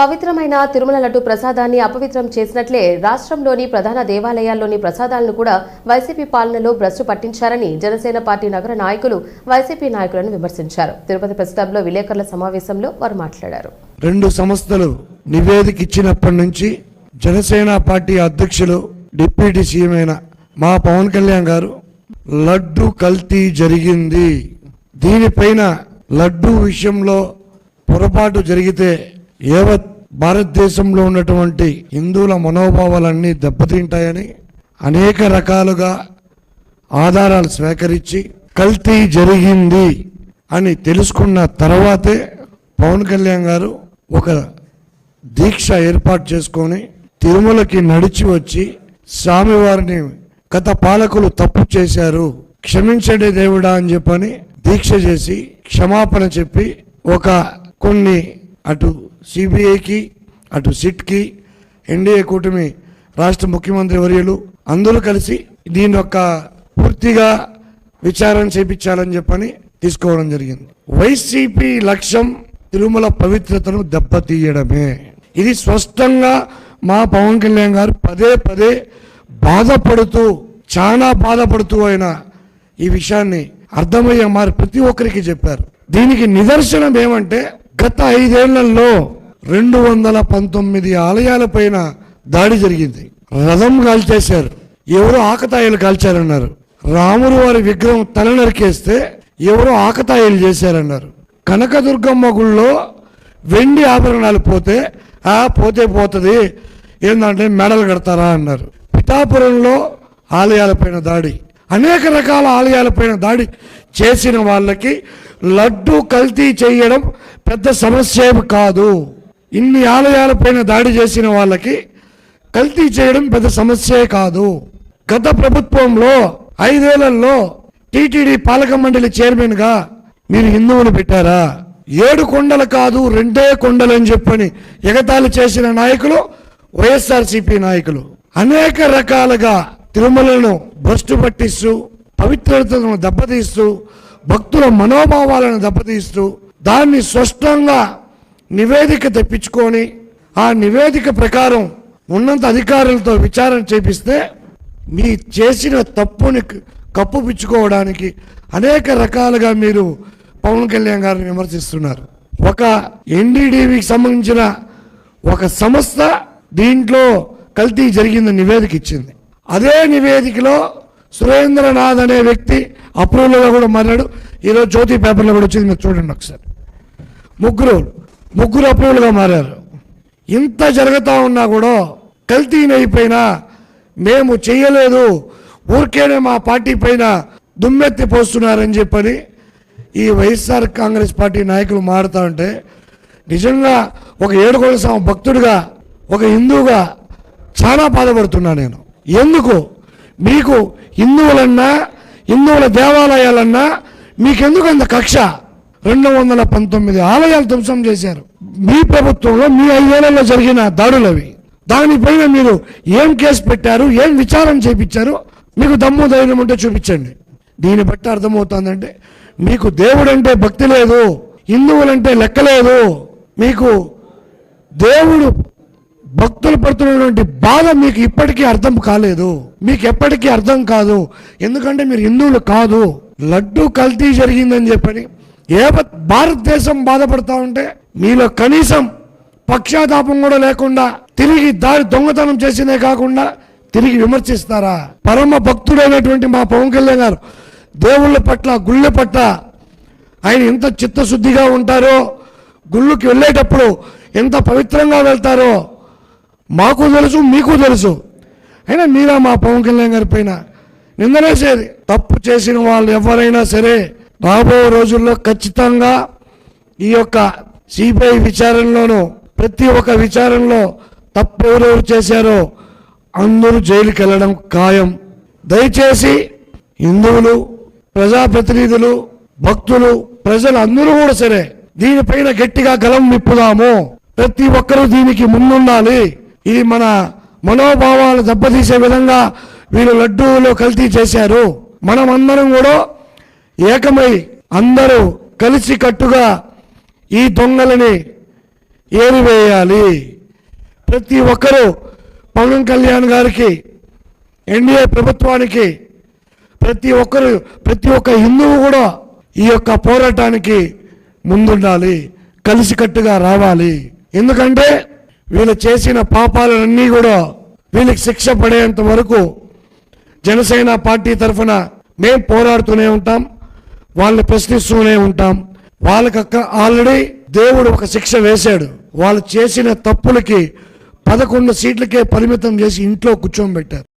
పవిత్రమైన తిరుమల లడ్డు ప్రసాదాన్ని అపవిత్రం చేసినట్లే రాష్ట్రంలోని ప్రధాన దేవాలయాల్లోని ప్రసాదాలను కూడా వైసీపీ పాలనలో భ్రష్టు పట్టించారని జనసేన పార్టీ నగర నాయకులు వైసీపీ నాయకులను విమర్శించారు. తిరుపతి ప్రెస్ క్లబ్లో విలేకరుల సమావేశంలో వారు మాట్లాడారు. రెండు సంస్థలు నివేదిక ఇచ్చినప్పటి నుంచి జనసేన పార్టీ అధ్యక్షులు డిప్యూటీ సీఎం అయిన మా పవన్ కళ్యాణ్ గారు లడ్డు కల్తీ జరిగింది. దీనిపైన లడ్డు విషయంలో పొరపాటు జరిగితే యావత్ భారతదేశంలో ఉన్నటువంటి హిందువుల మనోభావాలన్నీ దెబ్బతింటాయని అనేక రకాలుగా ఆధారాలు స్వీకరించి కల్తీ జరిగింది అని తెలుసుకున్న తర్వాతే పవన్ కళ్యాణ్ గారు ఒక దీక్ష ఏర్పాటు చేసుకొని తిరుమలకి నడిచి వచ్చి స్వామివారిని గత పాలకులు తప్పు చేశారు క్షమించడే దేవుడా అని చెప్పని దీక్ష చేసి క్షమాపణ చెప్పి ఒక కొన్ని అటు సిబిఐకి అటు సిట్కి ఎన్డీఏ కూటమి రాష్ట్ర ముఖ్యమంత్రి వర్యులు అందరూ కలిసి దీని యొక్క పూర్తిగా విచారణ చేపించాలని చెప్పని తీసుకోవడం జరిగింది. వైసీపీ లక్ష్యం తిరుమల పవిత్రతను దెబ్బతీయడమే. ఇది స్పష్టంగా మా పవన్ కళ్యాణ్ గారు పదే పదే బాధపడుతూ చాలా బాధపడుతూ ఆయన ఈ విషయాన్ని అర్థమయ్యే మారి ప్రతి ఒక్కరికి చెప్పారు. దీనికి నిదర్శనం ఏమంటే గత ఐదేళ్ళలో రెండు వందల పంతొమ్మిది ఆలయాల పైన దాడి జరిగింది. రథం కాల్చేశారు. ఎవరో ఆకతాయిలు కాల్చారన్నారు. రాముడు వారి విగ్రహం తల నరికేస్తే ఎవరో ఆకతాయిలు చేశారన్నారు. కనకదుర్గమ్మ గుళ్ళో వెండి ఆభరణాలు పోతే ఆ పోతే పోతుంది. ఏంటంటే మెడలు కడతారా? అన్నారు. పిఠాపురంలో ఆలయాలపైన దాడి. అనేక రకాల ఆలయాలపైన దాడి చేసిన వాళ్ళకి లడ్డు కల్తీ చేయడం పెద్ద సమస్య కాదు. ఇన్ని ఆలయాలపైన దాడి చేసిన వాళ్ళకి కల్తీ చేయడం పెద్ద సమస్యే కాదు. గత ప్రభుత్వంలో ఐదేళ్ళలో టీటీడీ పాలక మండలి చైర్మన్గా మీరు హిందువులు పెట్టారా? ఏడు కొండలు కాదు రెండే కొండలు అని చెప్పని ఎగతాళి చేసిన నాయకులు వైఎస్ఆర్సీపీ నాయకులు. అనేక రకాలుగా తిరుమలను భ్రష్టు పట్టిస్తూ పవిత్రతను దెబ్బతీస్తూ భక్తుల మనోభావాలను దెబ్బతీస్తూ దాన్ని స్పష్టంగా నివేదిక తెప్పించుకొని ఆ నివేదిక ప్రకారం ఉన్నంత అధికారులతో విచారణ చేపిస్తే మీ చేసిన తప్పుని కప్పుపిచ్చుకోవడానికి అనేక రకాలుగా మీరు పవన్ కళ్యాణ్ గారిని విమర్శిస్తున్నారు. ఒక ఎన్డీడీవికి సంబంధించిన ఒక సంస్థ దీంట్లో కల్తీ జరిగిందని నివేదిక ఇచ్చింది. అదే నివేదికలో సురేంద్రనాథ్ అనే వ్యక్తి అప్రూవల్గా కూడా మారాడు ఈరోజు జ్యోతి పేపర్లో కూడా వచ్చింది మీరు చూడండి ఒకసారి. ముగ్గురు ముగ్గురు అప్రూవల్గా మారారు. ఇంత జరుగుతూ ఉన్నా కూడా కల్తీనైపోయినా మేము చేయలేదు. ఊరికేనే మా పార్టీ పైన దుమ్మెత్తి పోస్తున్నారని చెప్పని ఈ వైఎస్ఆర్ కాంగ్రెస్ పార్టీ నాయకులు మారుతా ఉంటే నిజంగా ఒక ఏడుకోళ్ళ స్వామి భక్తుడిగా ఒక హిందువుగా చాలా బాధపడుతున్నా నేను. ఎందుకు? మీకు హిందువులన్నా హిందువుల దేవాలయాలన్నా మీకెందుకు అంత కక్ష? రెండు వందల పంతొమ్మిది ఆలయాలు ధ్వంసం చేశారు. మీ ప్రభుత్వంలో మీ ఐదేళ్ళలో జరిగిన దాడులు అవి దానిపైన మీరు ఏం కేసు పెట్టారు? ఏం విచారం చేపించారు? మీకు దమ్ము ధైర్యం ఉంటే చూపించండి. దీన్ని బట్టి అర్థమవుతుందంటే మీకు దేవుడంటే భక్తి లేదు హిందువులంటే లెక్కలేదు మీకు దేవుడు భక్తులు పడుతున్నటువంటి బాధ మీకు ఇప్పటికీ అర్థం కాలేదు. మీకు ఎప్పటికీ అర్థం కాదు. ఎందుకంటే మీరు హిందువులు కాదు. లడ్డు కల్తీ జరిగిందని చెప్పని ఏ భారతదేశం బాధపడతా ఉంటే మీలో కనీసం పక్షాతాపం కూడా లేకుండా తిరిగి దారి దొంగతనం చేసినే కాకుండా తిరిగి విమర్శిస్తారా? పరమ భక్తుడైనటువంటి మా పవన్ కళ్యాణ్ గారు దేవుళ్ళ పట్ల గుళ్ళ పట్ల ఆయన ఎంత చిత్తశుద్ధిగా ఉంటారో గుళ్ళుకి వెళ్ళేటప్పుడు ఎంత పవిత్రంగా వెళ్తారో మాకు తెలుసు మీకు తెలుసు. అయినా మీరా మా పవన్ కళ్యాణ్ గారి పైన నిందనేసేది తప్పు చేసిన వాళ్ళు ఎవరైనా సరే రాబోయే రోజుల్లో ఖచ్చితంగా ఈ యొక్క సిబిఐ విచారణలోనూ ప్రతి ఒక్క విచారణలో తప్పు ఎవరెవరు చేశారో అందరూ జైలుకి వెళ్ళడం ఖాయం. దయచేసి హిందువులు ప్రజాప్రతినిధులు భక్తులు ప్రజలు అందరూ కూడా సరే దీనిపైన గట్టిగా గలం విప్పుదాము. ప్రతి ఒక్కరూ దీనికి ముందుండాలి. ఇది మన మనోభావాలు దెబ్బతీసే విధంగా వీళ్ళు లడ్డూలో కల్తీ చేశారు. మనం అందరం కూడా ఏకమై అందరూ కలిసి కట్టుగా ఈ దొంగలని ఏరివేయాలి. ప్రతి ఒక్కరూ పవన్ కళ్యాణ్ గారికి ఎన్డీఏ ప్రభుత్వానికి ప్రతి ఒక్కరు ప్రతి ఒక్క హిందువు కూడా ఈ యొక్క పోరాటానికి ముందుండాలి. కలిసికట్టుగా రావాలి. ఎందుకంటే వీళ్ళు చేసిన పాపాలన్నీ కూడా వీళ్ళకి శిక్ష పడేంత వరకు జనసేన పార్టీ తరఫున మేం పోరాడుతూనే ఉంటాం వాళ్ళని ప్రశ్నిస్తూనే ఉంటాం. వాళ్ళకక్క ఆల్రెడీ దేవుడు ఒక శిక్ష వేశాడు. వాళ్ళు చేసిన తప్పులకి పదకొండు సీట్లకే పరిమితం చేసి ఇంట్లో కూర్చోబెట్టారు.